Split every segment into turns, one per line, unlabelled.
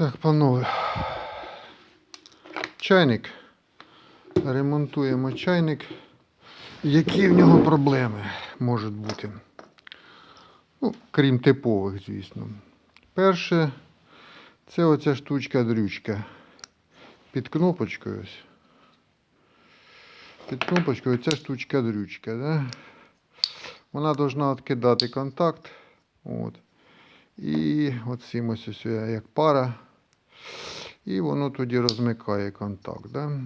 Так, панове. Чайник. Ремонтуємо чайник. Які в нього проблеми можуть бути? Ну, крім типових, звісно. Перше, це оця штучка-дрючка. Під кнопочкою ось. Під кнопочкою ця штучка-дрючка, да? Вона повинна відкидати контакт. От. І оцим ось ось як пара. І воно тоді розмикає контакт. Да?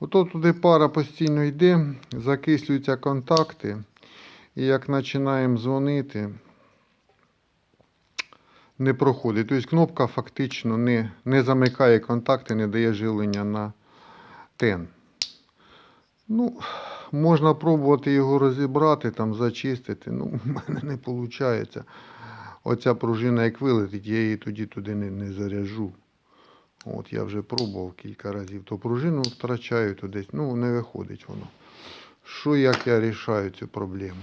Ото туди пара постійно йде, закислюються контакти. І як починаємо дзвонити, не проходить. Тобто кнопка фактично не, не замикає контакти, не дає живлення на тен. Ну, можна пробувати його розібрати, там, зачистити. Ну, в мене не виходить. Оця пружина як вилетить, я її тоді туди не, не заряжу. От я вже пробував кілька разів. То пружину втрачаю то десь. Ну, не виходить воно. Що як я рішаю цю проблему?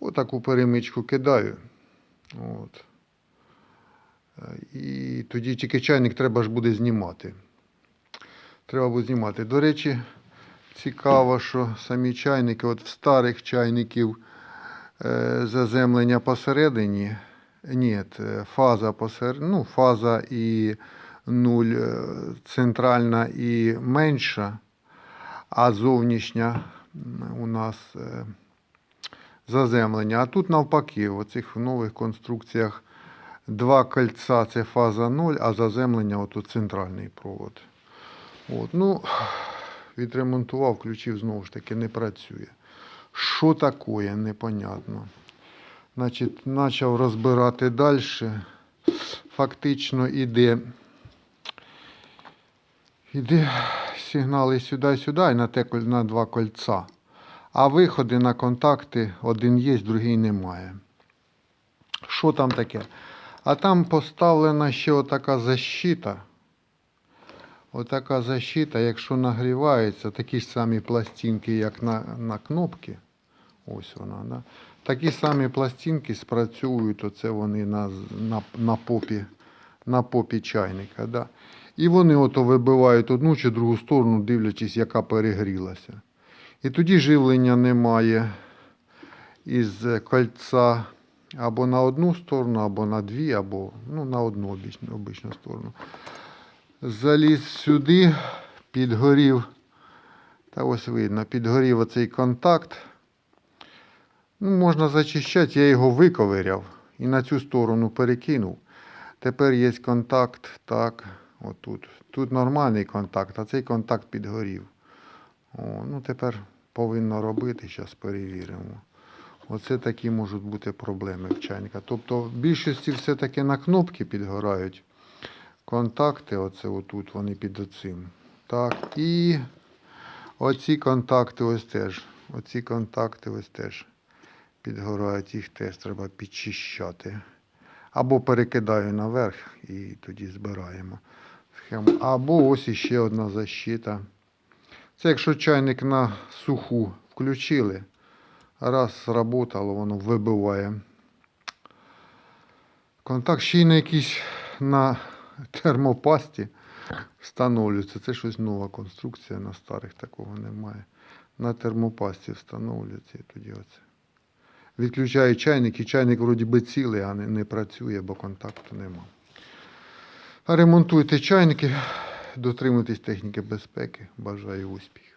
Отаку перемичку кидаю. От. Е, І тоді тільки чайник треба ж буде знімати. Треба буде знімати. До речі, цікаво, що самі чайники, от в старих чайників е, заземлення посередині. Ні, е, фаза посеред... ну, фаза і нуль е, центральна і менша, а зовнішня у нас е, заземлення. А тут навпаки, в оцих нових конструкціях два кольця це фаза 0, а заземлення отут центральний провод. От, ну, відремонтував, включив знову ж таки, не працює. Що таке, непонятно. Значить, почав розбирати далі. Фактично іде, іде сигнали сюди-сюди і на, те, на два кольця. А виходи на контакти один є, другий немає. Що там таке? А там поставлена ще отака защита. Отака защита, якщо нагрівається, такі ж самі пластинки, як на, на кнопки. Ось вона, да? Такі самі пластинки спрацьовують, оце вони на, на, на, попі, на попі чайника. Да? І вони ото вибивають одну чи другу сторону, дивлячись, яка перегрілася. І тоді живлення немає із кольця або на одну сторону, або на дві, або ну, на одну обичну, обичну сторону. Заліз сюди, підгорів. Та ось видно, підгорів оцей контакт. Ну, можна зачищати, я його виковиряв і на цю сторону перекинув. Тепер є контакт, так, отут. Тут нормальний контакт, а цей контакт підгорів. О, ну тепер повинно робити, зараз перевіримо. Оце такі можуть бути проблеми в чайника. Тобто в більшості все-таки на кнопки підгорають контакти, оце отут, вони під оцим. Так, і оці контакти ось теж. Оці контакти ось теж підгорають, їх теж треба підчищати. Або перекидаю наверх і тоді збираємо схему. Або ось іще одна защита. Це якщо чайник на суху включили, раз сработало, воно вибиває. Контакт ще й на якийсь на термопасті встановлюється. Це щось нова конструкція, на старих такого немає. На термопасті встановлюється і тоді оце. Відключаю чайник, і чайник вроді би цілий, а не, не працює, бо контакту нема. Ремонтуйте чайники, дотримуйтесь техніки безпеки. Бажаю успіхів.